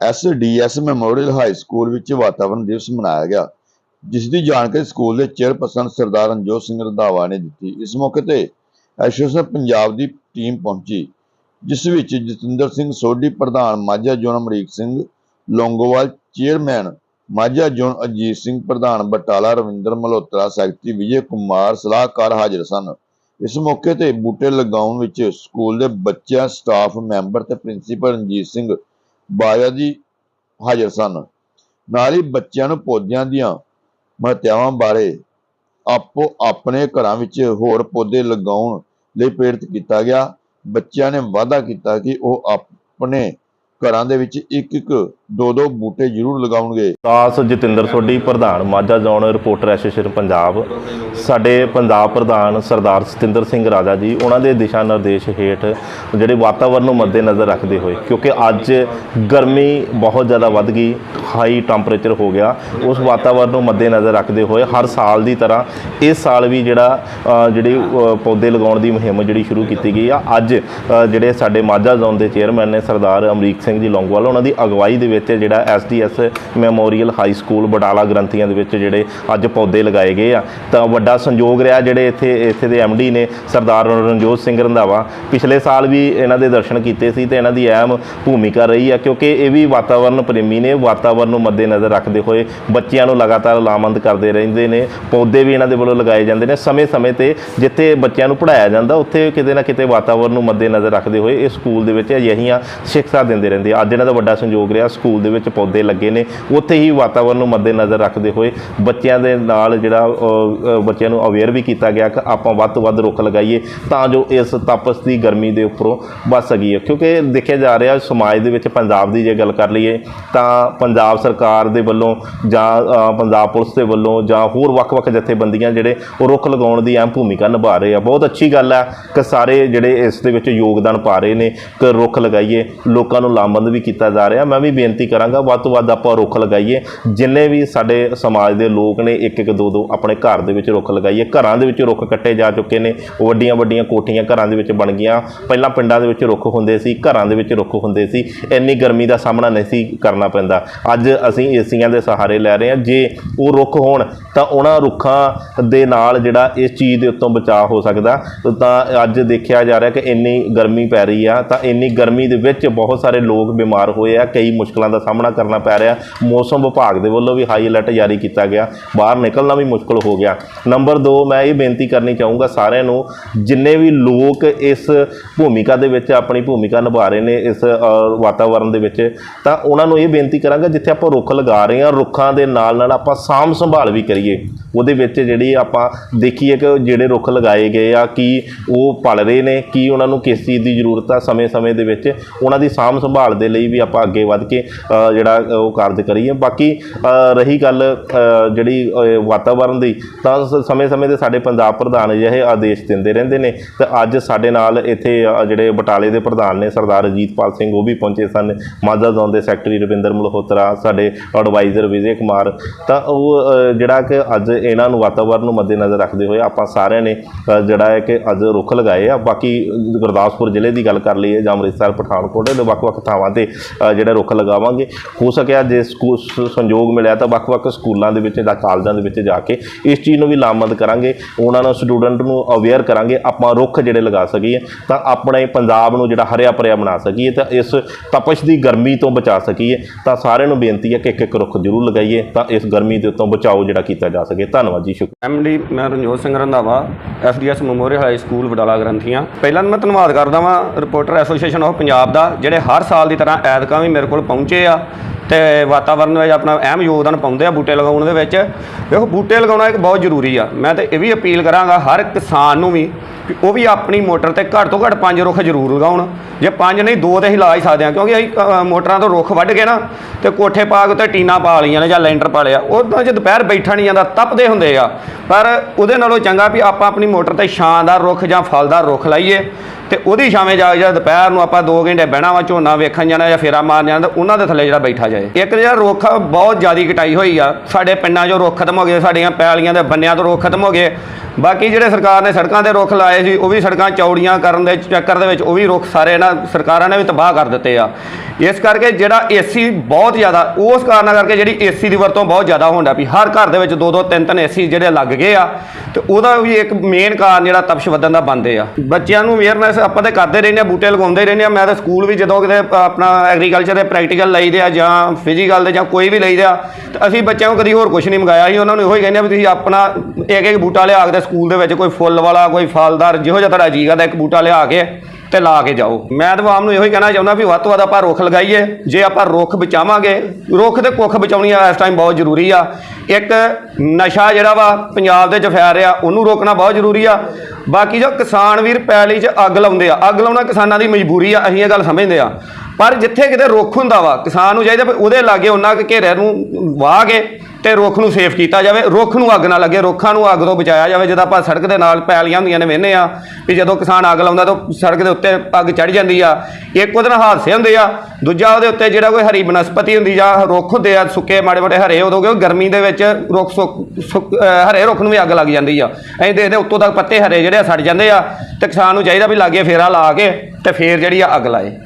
SDS memorial high school ਵਿੱਚ ਵਾਤਾਵਰਣ ਦਿਵਸ ਮਨਾਇਆ ਗਿਆ ਜਿਸ ਦੀ ਜਾਣਕਾਰੀ ਸਕੂਲ ਦੇ ਚੇਅਰਪਰਸਨ ਸਰਦਾਰ ਰਣਜੋਤ ਸਿੰਘ ਰੰਧਾਵਾ ਨੇ ਦਿੱਤੀ। ਇਸ ਮੌਕੇ ਤੇ ਐਸੋਸੀਏਸ਼ਨ ਪੰਜਾਬ ਦੀ ਟੀਮ ਪਹੁੰਚੀ, ਜਿਸ ਵਿੱਚ ਜਤਿੰਦਰ ਸਿੰਘ ਸੋਢੀ, ਪ੍ਰਧਾਨ Majha zone Amrik Singh Longowal, chairman Majha zone Ajit Singh, ਪ੍ਰਧਾਨ ਬਟਾਲਾ ਰਵਿੰਦਰ ਮਲਹੋਤਰਾ, ਸੈਕਟਰੀ ਵਿਜੇ ਕੁਮਾਰ ਸਲਾਹਕਾਰ ਹਾਜ਼ਰ ਸਨ। ਇਸ ਮੌਕੇ ਤੇ ਬੂਟੇ ਲਗਾਉਣ ਵਿੱਚ ਸਕੂਲ ਦੇ ਬੱਚਿਆਂ, ਸਟਾਫ ਮੈਂਬਰ ਤੇ ਪ੍ਰਿੰਸੀਪਲ ਰਣਜੀਤ ਸਿੰਘ ਬਾਇਆ ਜੀ ਹਾਜ਼ਰ ਸਨ। ਨਾਲ ਹੀ ਬੱਚਿਆਂ ਨੂੰ ਪੌਦਿਆਂ ਦੀਆਂ ਮਹੱਤਿਆਵਾਂ ਬਾਰੇ ਆਪੋ ਆਪਣੇ ਘਰਾਂ ਵਿੱਚ ਹੋਰ ਪੌਦੇ ਲਗਾਉਣ ਲਈ ਪ੍ਰੇਰਿਤ ਕੀਤਾ ਗਿਆ। ਬੱਚਿਆਂ ਨੇ ਵਾਅਦਾ ਕੀਤਾ ਕਿ ਉਹ ਆਪਣੇ ਘਰਾਂ ਦੇ ਵਿੱਚ ਇੱਕ ਇੱਕ ਦੋ ਦੋ ਬੂਟੇ ਜ਼ਰੂਰ ਲਗਾਉਣਗੇ। ਦਾਸ ਜਤਿੰਦਰ ਸੋਢੀ, ਪ੍ਰਧਾਨ Majha zone, reporter association Punjab. ਸਾਡੇ ਪੰਜਾਬ ਪ੍ਰਧਾਨ ਸਰਦਾਰ ਸਤਿੰਦਰ ਸਿੰਘ ਰਾਜਾ ਜੀ, ਉਹਨਾਂ ਦੇ ਦਿਸ਼ਾ ਨਿਰਦੇਸ਼ ਹੇਠ ਜਿਹੜੇ ਵਾਤਾਵਰਣ ਨੂੰ ਮੱਦੇਨਜ਼ਰ ਰੱਖਦੇ ਹੋਏ, ਕਿਉਂਕਿ ਅੱਜ ਗਰਮੀ ਬਹੁਤ ਜ਼ਿਆਦਾ ਵੱਧ ਗਈ, ਹਾਈ ਟੈਂਪਰੇਚਰ ਹੋ ਗਿਆ, ਉਸ ਵਾਤਾਵਰਣ ਨੂੰ ਮੱਦੇਨਜ਼ਰ ਰੱਖਦੇ ਹੋਏ ਹਰ ਸਾਲ ਦੀ ਤਰ੍ਹਾਂ ਇਸ ਸਾਲ ਵੀ ਜਿਹੜਾ ਜਿਹੜੀ ਪੌਦੇ ਲਗਾਉਣ ਦੀ ਮੁਹਿੰਮ ਜਿਹੜੀ ਸ਼ੁਰੂ ਕੀਤੀ ਗਈ ਆ। ਅੱਜ ਜਿਹੜੇ ਸਾਡੇ ਮਾਝਾ ਜ਼ੋਨ ਦੇ ਚੇਅਰਮੈਨ ਨੇ ਸਰਦਾਰ ਅਮਰੀਕ ਸਿੰਘ ਜੀ ਲੌਂਗੋਵਾਲ, ਉਹਨਾਂ ਦੀ ਅਗਵਾਈ ਦੇ ਵਿੱਚ ਜਿਹੜਾ SDS memorial high school Badala Granthian ਦੇ ਵਿੱਚ ਜਿਹੜੇ ਅੱਜ ਪੌਦੇ ਲਗਾਏ ਗਏ ਆ। ਤਾਂ ਵੱਡਾ ਸੰਯੋਗ ਰਿਹਾ ਜਿਹੜੇ ਇੱਥੇ ਇੱਥੇ ਦੇ ਐਮਡੀ ਨੇ, ਸਰਦਾਰ ਰਣਜੋਤ ਸਿੰਘ ਰੰਧਾਵਾ, ਪਿਛਲੇ ਸਾਲ ਵੀ ਇਹਨਾਂ ਦੇ ਦਰਸ਼ਨ ਕੀਤੇ ਸੀ ਤੇ ਇਹਨਾਂ ਦੀ ਅਹਿਮ ਭੂਮਿਕਾ ਰਹੀ ਆ, ਕਿਉਂਕਿ ਇਹ ਵੀ ਵਾਤਾਵਰਣ ਪ੍ਰੇਮੀ ਨੇ ਵਾਤਾਵਰਣ ਨੂੰ ਮੱਦੇਨਜ਼ਰ ਰੱਖਦੇ ਹੋਏ ਬੱਚਿਆਂ ਨੂੰ ਲਗਾਤਾਰ ਲਾਮੰਦ ਕਰਦੇ ਰਹਿੰਦੇ ਨੇ। ਪੌਦੇ ਵੀ ਇਹਨਾਂ ਦੇ ਵੱਲੋਂ ਲਗਾਏ ਜਾਂਦੇ ਨੇ। ਸਮੇਂ-ਸਮੇਂ ਤੇ ਜਿੱਥੇ ਬੱਚਿਆਂ ਨੂੰ ਪੜ੍ਹਾਇਆ ਜਾਂਦਾ, ਉੱਥੇ ਕਿਤੇ ਨਾ ਕਿਤੇ ਵਾਤਾਵਰਣ ਨੂੰ ਮੱਦੇਨਜ਼ਰ ਰੱਖਦੇ ਹੋਏ ਇਹ ਸਕੂਲ ਦੇ ਵਿੱਚ ਅਜਿਹੀਆਂ ਸਿੱਖਿਆ ਦਿੰਦੇ ਰਹਿੰਦੇ ਆ। ਅੱਜ ਇਹਨਾਂ ਦਾ ਵੱਡਾ ਸੰਯੋਗ ਰਿਹਾ ਸਕੂਲ ਸਕੂਲ ਦੇ ਵਿੱਚ ਪੌਦੇ ਲੱਗੇ ਨੇ। ਉੱਥੇ ਹੀ ਵਾਤਾਵਰਣ ਨੂੰ ਮੱਦੇਨਜ਼ਰ ਰੱਖਦੇ ਹੋਏ ਬੱਚਿਆਂ ਦੇ ਨਾਲ ਜਿਹੜਾ ਬੱਚਿਆਂ ਨੂੰ ਅਵੇਅਰ ਵੀ ਕੀਤਾ ਗਿਆ ਕਿ ਆਪਾਂ ਵੱਧ ਤੋਂ ਵੱਧ ਰੁੱਖ ਲਗਾਈਏ ਤਾਂ ਜੋ ਇਸ ਤਪਸ ਦੀ ਗਰਮੀ ਦੇ ਉੱਪਰੋਂ ਬਚ ਸਕੀਏ। ਕਿਉਂਕਿ ਦੇਖਿਆ ਜਾ ਰਿਹਾ ਸਮਾਜ ਦੇ ਵਿੱਚ ਪੰਜਾਬ ਦੀ ਜੇ ਗੱਲ ਕਰ ਲਈਏ ਤਾਂ ਪੰਜਾਬ ਸਰਕਾਰ ਦੇ ਵੱਲੋਂ ਜਾਂ ਪੰਜਾਬ ਪੁਲਿਸ ਦੇ ਵੱਲੋਂ ਜਾਂ ਹੋਰ ਵੱਖ-ਵੱਖ ਜਥੇਬੰਦੀਆਂ ਜਿਹੜੇ ਉਹ ਰੁੱਖ ਲਗਾਉਣ ਦੀ ਅਹਿਮ ਭੂਮਿਕਾ ਨਿਭਾ ਰਹੇ ਆ। ਬਹੁਤ ਅੱਛੀ ਗੱਲ ਹੈ ਕਿ ਸਾਰੇ ਜਿਹੜੇ ਇਸ ਦੇ ਵਿੱਚ ਯੋਗਦਾਨ ਪਾ ਰਹੇ ਨੇ ਕਿ ਰੁੱਖ ਲਗਾਈਏ। ਲੋਕਾਂ ਨੂੰ ਲਾਮਬੰਦ ਵੀ ਕੀਤਾ ਜਾ ਰਿਹਾ। ਮੈਂ ਵੀ ਬੇਨਤੀ ਕਰਾਂਗਾ, ਵੱਧ ਤੋਂ ਵੱਧ ਆਪਾਂ ਰੁੱਖ ਲਗਾਈਏ। ਜਿੰਨੇ ਵੀ ਸਾਡੇ ਸਮਾਜ ਦੇ ਲੋਕ ਨੇ ਇੱਕ ਇੱਕ ਦੋ ਦੋ ਆਪਣੇ ਘਰ ਦੇ ਵਿੱਚ ਰੁੱਖ ਲਗਾਈਏ। ਘਰਾਂ ਦੇ ਵਿੱਚ ਰੁੱਖ ਕੱਟੇ ਜਾ ਚੁੱਕੇ ਨੇ ਵੱਡੀਆਂ ਵੱਡੀਆਂ ਕੋਠੀਆਂ ਘਰਾਂ ਦੇ ਵਿੱਚ ਬਣ ਗਈਆਂ। ਪਹਿਲਾਂ ਪਿੰਡਾਂ ਦੇ ਵਿੱਚ ਰੁੱਖ ਹੁੰਦੇ ਸੀ, ਘਰਾਂ ਦੇ ਵਿੱਚ ਰੁੱਖ ਹੁੰਦੇ ਸੀ। ਇੰਨੀ ਗਰਮੀ ਦਾ ਸਾਹਮਣਾ ਨਹੀਂ ਸੀ ਕਰਨਾ ਪੈਂਦਾ। ਅੱਜ ਅਸੀਂ ਏਸੀਆਂ ਦੇ ਸਹਾਰੇ ਲੈ ਰਹੇ ਹਾਂ। ਜੇ ਉਹ ਰੁੱਖ ਹੋਣ, ਤਾਂ ਉਹਨਾਂ ਰੁੱਖਾਂ ਦੇ ਨਾਲ ਜਿਹੜਾ ਇਸ ਚੀਜ਼ ਦੇ ਉੱਤੋਂ ਬਚਾਅ ਹੋ ਸਕਦਾ। ਤਾਂ ਅੱਜ ਦੇਖਿਆ ਜਾ ਰਿਹਾ ਕਿ ਇੰਨੀ ਗਰਮੀ ਪੈ ਰਹੀ ਆ, ਤਾਂ ਇੰਨੀ ਗਰਮੀ ਦੇ ਵਿੱਚ ਬਹੁਤ ਸਾਰੇ ਲੋਕ ਬਿਮਾਰ ਹੋਏ ਆ। ਕਈ ਮੁਸ਼ਕਲਾਂ ਦਾ ਸਾਹਮਣਾ ਕਰਨਾ ਪੈ ਰਿਹਾ। ਮੌਸਮ ਵਿਭਾਗ ਦੇ ਵੱਲੋਂ ਵੀ ਹਾਈ ਅਲਰਟ ਜਾਰੀ ਕੀਤਾ ਗਿਆ। ਬਾਹਰ ਨਿਕਲਣਾ ਵੀ ਮੁਸ਼ਕਲ ਹੋ ਗਿਆ। ਨੰਬਰ 2 ਮੈਂ ਇਹ ਬੇਨਤੀ ਕਰਨੀ ਚਾਹੂੰਗਾ ਸਾਰਿਆਂ ਨੂੰ ਜਿੰਨੇ ਵੀ ਲੋਕ ਇਸ ਭੂਮਿਕਾ ਦੇ ਵਿੱਚ ਆਪਣੀ ਭੂਮਿਕਾ ਨਿਭਾ ਰਹੇ ਨੇ ਇਸ ਅ, ਵਾਤਾਵਰਣ ਦੇ ਵਿੱਚ ਤਾਂ ਉਹਨਾਂ ਨੂੰ ਇਹ ਬੇਨਤੀ ਕਰਾਂਗਾ ਜਿੱਥੇ ਆਪਾਂ ਰੁੱਖ ਲਗਾ ਰਹੇ ਹਾਂ ਰੁੱਖਾਂ ਦੇ ਨਾਲ ਨਾਲ ਆਪਾਂ ਸਾਂਭ ਸੰਭਾਲ ਵੀ ਕਰੀਏ। ਉਹਦੇ ਵਿੱਚ ਜਿਹੜੀ ਆਪਾਂ ਦੇਖੀਏ ਕਿ ਜਿਹੜੇ ਰੁੱਖ ਲਗਾਏ ਗਏ ਆ ਕਿ ਉਹ ਪਲ ਰਹੇ ਨੇ ਕੀ ਉਹਨਾਂ ਨੂੰ ਕਿਸ ਚੀਜ਼ ਦੀ ਜ਼ਰੂਰਤ ਆ ਸਮੇਂ-ਸਮੇਂ ਦੇ ਵਿੱਚ ਉਹਨਾਂ ਦੀ ਸਾਂਭ ਸੰਭਾਲ ਦੇ ਲਈ ਵੀ ਆਪਾਂ ਅੱਗੇ ਵੱਧ ਕੇ ਜਿਹੜਾ ਉਹ ਕਾਰਜ ਕਰੀਏ। ਬਾਕੀ ਰਹੀ ਗੱਲ ਜਿਹੜੀ ਅ, ਵਾਤਾਵਰਣ ਦੀ ਤਾਂ ਸ- ਸਮੇਂ-ਸਮੇਂ ਦੇ ਸਾਡੇ ਪੰਜਾਬ ਪ੍ਰਧਾਨ ਅਜਿਹੇ ਆਦੇਸ਼ ਦਿੰਦੇ ਰਹਿੰਦੇ ਨੇ। ਤੇ ਅੱਜ ਸਾਡੇ ਨਾਲ ਇੱਥੇ ਜਿਹੜੇ ਬਟਾਲੇ ਦੇ ਪ੍ਰਧਾਨ ਨੇ ਸਰਦਾਰ ਅਜੀਤਪਾਲ ਸਿੰਘ ਉਹ ਵੀ ਪਹੁੰਚੇ ਸਨ। ਮਾਝਾ ਜ਼ੋਨ ਦੇ ਸੈਕਟਰੀ ਰਵਿੰਦਰ ਮਲਹੋਤਰਾ ਸਾਡੇ ਐਡਵਾਈਜ਼ਰ ਵਿਜੇ ਕੁਮਾਰ ਤਾਂ ਉਹ ਜਿਹੜਾ ਕਿ ਅੱਜ ਇਹਨਾਂ ਨੂੰ ਵਾਤਾਵਰਨ ਨੂੰ ਮੱਦੇਨਜ਼ਰ ਰੱਖਦੇ ਹੋਏ ਆਪਾਂ ਸਾਰਿਆਂ ਨੇ ਜਿਹੜਾ ਹੈ ਕਿ ਅੱਜ ਰੁੱਖ ਲਗਾਏ ਆ। ਬਾਕੀ ਗੁਰਦਾਸਪੁਰ ਜ਼ਿਲ੍ਹੇ ਦੀ ਗੱਲ ਕਰ ਲਈਏ ਜਾਂ ਅੰਮ੍ਰਿਤਸਰ, ਪਠਾਨਕੋਟ ਦੇ ਵੱਖ-ਵੱਖ ਥਾਵਾਂ ਤੇ ਜਿਹੜਾ ਰੁੱਖ ਲਗਾਵਾਂਗੇ। ਹੋ ਸਕਿਆ ਜੇ ਸਕੂ- ਸੰਯੋਗ ਮਿਲਿਆ ਤਾਂ ਵੱਖ-ਵੱਖ ਸਕੂਲਾਂ ਦੇ ਵਿੱਚ ਜਾਂ ਕਾਲਜਾਂ ਦੇ ਵਿੱਚ ਜਾ ਕੇ ਇਸ ਚੀਜ਼ ਨੂੰ ਵੀ ਲਾਮਬੰਦ ਕਰਾਂਗੇ। ਉਹਨਾਂ ਨੂੰ ਸਟੂਡੈਂਟ ਨੂੰ ਅਵੇਅਰ ਕਰਾਂਗੇ, ਆਪਾਂ ਰੁੱਖ ਜਿਹੜੇ ਲਗਾ ਸਕੀਏ, ਤਾਂ ਆਪਣੇ ਪੰਜਾਬ ਨੂੰ ਜਿਹੜਾ ਹਰਿਆ ਭਰਿਆ ਬਣਾ ਸਕੀਏ, ਤਾਂ ਇਸ ਤਪਸ਼ ਦੀ ਗਰਮੀ ਤੋਂ ਬਚਾ ਸਕੀਏ। ਤਾਂ ਸਾਰਿਆਂ ਨੂੰ ਬੇਨਤੀ ਹੈ ਕਿ ਇੱਕ ਇੱਕ ਰੁੱਖ ਜ਼ਰੂਰ ਲਗਾਈਏ, ਤਾਂ ਇਸ ਗਰਮੀ ਦੇ ਉੱਤੋਂ ਬਚਾਓ ਜਿਹੜਾ ਕੀਤਾ ਜਾ ਸਕੇ। ਧੰਨਵਾਦ ਜੀ ਸ਼ੁਕਰ ਐਮਡੀ ਮੈਂ Ranjot Singh Randhawa SDS memorial high school Wadala Granthian ਪਹਿਲਾਂ ਮੈਂ ਧੰਨਵਾਦ ਕਰਦਾ ਵਾਂ ਰਿਪੋਰਟਰ ਐਸੋਸੀਏਸ਼ਨ ਆਫ ਪੰਜਾਬ ਦਾ, ਜਿਹੜੇ ਹਰ ਸਾਲ ਦੀ ਤਰ੍ਹਾਂ ਐਤਕਾਂ ਵੀ ਮੇਰੇ ਕੋਲ ਪਹੁੰਚੇ ਆ ਤੇ ਵਾਤਾਵਰਨ ਵਿੱਚ ਆਪਣਾ ਅਹਿਮ ਯੋਗਦਾਨ ਪਾਉਂਦੇ ਆ ਬੂਟੇ ਲਗਾਉਣ ਦੇ ਵਿੱਚ। ਦੇਖੋ, ਬੂਟੇ ਲਗਾਉਣਾ ਇੱਕ ਬਹੁਤ ਜ਼ਰੂਰੀ ਆ। ਮੈਂ ਤਾਂ ਇਹ ਵੀ ਅਪੀਲ ਕਰਾਂਗਾ ਹਰ ਕਿਸਾਨ ਨੂੰ ਵੀ ਕਿ ਉਹ ਵੀ ਆਪਣੀ ਮੋਟਰ ਤੇ ਘੱਟ ਤੋਂ ਘੱਟ ਪੰਜ ਰੁੱਖ ਜ਼ਰੂਰ ਲਗਾਉਣ ਜੇ ਪੰਜ ਨਹੀਂ ਦੋ ਤੇ ਅਸੀਂ ਲਾ ਹੀ ਸਕਦੇ ਹਾਂ ਕਿਉਂਕਿ ਅਸੀਂ ਅ, ਮੋਟਰਾਂ ਤੋਂ ਰੁੱਖ ਵੱਢ ਕੇ ਨਾ ਤੇ ਕੋਠੇ ਪਾ ਕੇ ਉੱਤੇ ਟੀਨਾ ਪਾ ਲਈਆਂ ਨੇ ਜਾਂ ਲੈਂਟਰ ਪਾ ਲਿਆ ਉਦੋਂ ਜੇ ਦੁਪਹਿਰ ਬੈਠਾ ਨਹੀਂ ਜਾਂਦਾ ਤਪਦੇ ਹੁੰਦੇ ਆ। ਪਰ ਉਹਦੇ ਨਾਲੋਂ ਚੰਗਾ ਵੀ ਆਪਾਂ ਆਪਣੀ ਮੋਟਰ ਤੇ ਛਾਂ ਦਾ ਰੁੱਖ ਜਾਂ ਫਲ ਦਾ ਰੁੱਖ ਲਾਈਏ ਤੇ ਉਹਦੀ ਛਾਵੇਂ ਜਾ ਕੇ ਦੁਪਹਿਰ ਨੂੰ ਆਪਾਂ 2 ਘੰਟੇ ਬਹਿਣਾ ਵਾ ਝੋਨਾ ਵੇਖਣ ਜਾਣਾ ਜਾਂ ਫੇਰਾ ਮਾਰਨ ਜਾਣਾ ਤਾਂ ਉਹਨਾਂ ਦੇ ਥੱਲੇ ਜਿਹੜਾ ਬੈਠਾ ਜਾਏ। ਇੱਕ ਜਿਹੜਾ ਰੁੱਖ ਬਹੁਤ ਜ਼ਿਆਦੀ ਕਟਾਈ ਹੋਈ ਆ ਸਾਡੇ ਪਿੰਡਾਂ 'ਚੋਂ ਰੁੱਖ ਖਤਮ ਹੋ ਗਏ ਸਾਡੀਆਂ ਪੈਲੀਆਂ ਦੇ ਬੰਨਿਆਂ ਤੋਂ ਰੁੱਖ ਖਤਮ ਹੋ ਗਏ। ਬਾਕੀ ਜਿਹੜੇ ਸਰਕਾਰ ਨੇ ਸੜਕਾਂ ਤੇ ਰੁੱਖ ਲਾਏ ਸੀ ਉਹ ਵੀ ਸੜਕਾਂ ਚੌੜੀਆਂ ਕਰਨ ਦੇ ਚੱਕਰ ਦੇ ਵਿੱਚ ਉਹ ਵੀ ਰੁੱਖ ਸਾਰੇ ਇਹਨਾਂ ਸਰਕਾਰਾਂ ਨੇ ਵੀ ਤਬਾਹ ਕਰ ਦਿੱਤੇ ਆ। ਇਸ ਕਰਕੇ ਜਿਹੜਾ ਏਸੀ ਬਹੁਤ ਜ਼ਿਆਦਾ, ਉਸ ਕਾਰਨ ਕਰਕੇ ਜਿਹੜੀ ਏਸੀ ਦੀ ਵਰਤੋਂ ਬਹੁਤ ਜ਼ਿਆਦਾ ਹੁੰਦਾ ਵੀ ਹਰ ਘਰ ਦੇ ਵਿੱਚ ਦੋ ਦੋ ਤਿੰਨ ਤਿੰਨ ਏਸੀ ਜਿਹੜੇ ਲੱਗ ਗਏ ਆ, ਤੇ ਉਹਦਾ ਵੀ ਇੱਕ ਮੇਨ ਕਾਰਨ ਜਿਹੜਾ ਤਪਸ਼ ਵਧਣ ਦਾ ਬੰਦੇ ਆ। ਬੱਚਿਆਂ ਨੂੰ ਅਵੇਅਰਨੈਸ ਆਪਾਂ ਤੇ ਕਰਦੇ ਰਹਿੰਦੇ ਆ, ਬੂਟੇ ਲਗਾਉਂਦੇ ਰਹਿੰਦੇ ਆ, ਮੈਂ ਤਾਂ ਸਕੂਲ ਵੀ ਜਦੋਂ ਕਿਤੇ ਆਪਣਾ ਐਗਰੀਕਲਚਰ ਦੇ ਪ੍ਰੈਕਟੀਕਲ ਲਈਦੇ ਆ ਜਾਂ ਫਿਜ਼ੀਕਲ ਦੇ ਜਾਂ ਕੋਈ ਵੀ ਲਈਦੇ ਆ, ਤੇ ਅਸੀਂ ਬੱਚਿਆਂ ਨੂੰ ਕਦੀ ਹੋਰ ਕੁਝ ਨਹੀਂ ਮੰਗਾਇਆ ਸੀ, ਉਹਨਾਂ ਨੂੰ ਇਹੋ ਹੀ ਕਹਿੰਦੇ ਆ ਵੀ ਤੁਸੀਂ ਆਪਣਾ ਇੱਕ ਇੱਕ ਬੂਟਾ ਲਿਆ ਕੇ ਸਕੂਲ ਦੇ ਵਿੱਚ ਕੋਈ ਫੁੱਲ ਵਾਲਾ, ਕੋਈ ਫਲ ਦਾ ਫਲਦਾਰ ਜਿਹੋ ਜਿਹਾ ਤੁਹਾਡਾ ਜੀ ਕਰਦਾ, ਇੱਕ ਬੂਟਾ ਲਿਆ ਕੇ ਤੇ ਲਾ ਕੇ ਜਾਓ। ਮੈਂ ਤਾਂ ਆਮ ਨੂੰ ਇਹੋ ਹੀ ਕਹਿਣਾ ਚਾਹੁੰਦਾ ਵੀ ਵੱਧ ਤੋਂ ਵੱਧ ਆਪਾਂ ਰੁੱਖ ਲਗਾਈਏ। ਜੇ ਆਪਾਂ ਰੁੱਖ ਬਚਾਵਾਂਗੇ, ਰੁੱਖ ਤੇ ਕੁੱਖ ਬਚਾਉਣੀ ਆ, ਇਸ ਟਾਈਮ ਬਹੁਤ ਜ਼ਰੂਰੀ ਆ। ਇੱਕ ਨਸ਼ਾ ਜਿਹੜਾ ਵਾ, ਪੰਜਾਬ ਦੇ ਵਿੱਚ ਫੈਲ ਰਿਹਾ, ਉਹਨੂੰ ਰੋਕਣਾ ਬਹੁਤ ਜ਼ਰੂਰੀ ਆ। ਬਾਕੀ ਜੋ ਕਿਸਾਨ ਵੀਰ ਪੈਲੀ 'ਚ ਅੱਗ ਲਾਉਂਦੇ ਆ, ਅੱਗ ਲਾਉਣਾ ਕਿਸਾਨਾਂ ਦੀ ਮਜਬੂਰੀ ਆ, ਅਸੀਂ ਇਹ ਗੱਲ ਸਮਝਦੇ ਆ। ਪਰ ਜਿੱਥੇ ਕਿਤੇ ਰੁੱਖ ਹੁੰਦਾ ਵਾ, ਕਿਸਾਨ ਨੂੰ ਚਾਹੀਦਾ ਵੀ ਉਹਦੇ ਲਾਗੇ ਉਹਨਾਂ ਕੁ ਘੇਰੇ ਨੂੰ ਵਾਹ ਕੇ ਤੇ ਰੁੱਖ ਨੂੰ ਸੇਫ ਕੀਤਾ ਜਾਵੇ, ਰੁੱਖ ਨੂੰ ਅੱਗ ਨਾ ਲੱਗੇ, ਰੁੱਖਾਂ ਨੂੰ ਅੱਗ ਤੋਂ ਬਚਾਇਆ ਜਾਵੇ। ਜਦੋਂ ਆਪਾਂ ਸੜਕ ਦੇ ਨਾਲ ਪੈਲੀਆਂ ਹੁੰਦੀਆਂ ਨੇ ਵੇਖਦੇ ਆ, ਵੀ ਜਦੋਂ ਕਿਸਾਨ ਅੱਗ ਲਾਉਂਦਾ ਤਾਂ ਸੜਕ ਦੇ ਉੱਤੇ ਅੱਗ ਚੜ ਜਾਂਦੀ ਆ। ਇੱਕ ਉਹਦੇ ਨਾਲ ਹਾਦਸੇ ਹੁੰਦੇ ਆ, ਦੂਜਾ ਉਹਦੇ ਉੱਤੇ ਜਿਹੜਾ ਕੋਈ ਹਰੀ ਬਨਸਪਤੀ ਹੁੰਦੀ ਜਾਂ ਰੁੱਖ ਹੁੰਦੇ ਆ, ਸੁੱਕੇ ਮਾੜੇ ਮੋਟੇ ਹਰੇ, ਉਦੋਂ ਕਿ ਗਰਮੀ ਦੇ ਵਿੱਚ ਰੁੱਖ ਸੁੱਕ- ਸੁੱਕ- ਹਰੇ ਰੁੱਖ ਨੂੰ ਵੀ ਅੱਗ ਲੱਗ ਜਾਂਦੀ ਆ। ਅਸੀਂ ਦੇਖਦੇ ਉੱਤੋਂ ਤੱਕ ਪੱਤੇ ਹਰੇ ਜਿਹੜੇ ਆ ਸੜ ਜਾਂਦੇ ਆ, ਤੇ ਕਿਸਾਨ ਨੂੰ ਚਾਹੀਦਾ ਵੀ ਲਾਗੇ ਫੇਰਾ ਲਾ ਕੇ ਤੇ ਫੇਰ ਜਿਹੜੀ ਆ ਅੱਗ ਲਾਏ।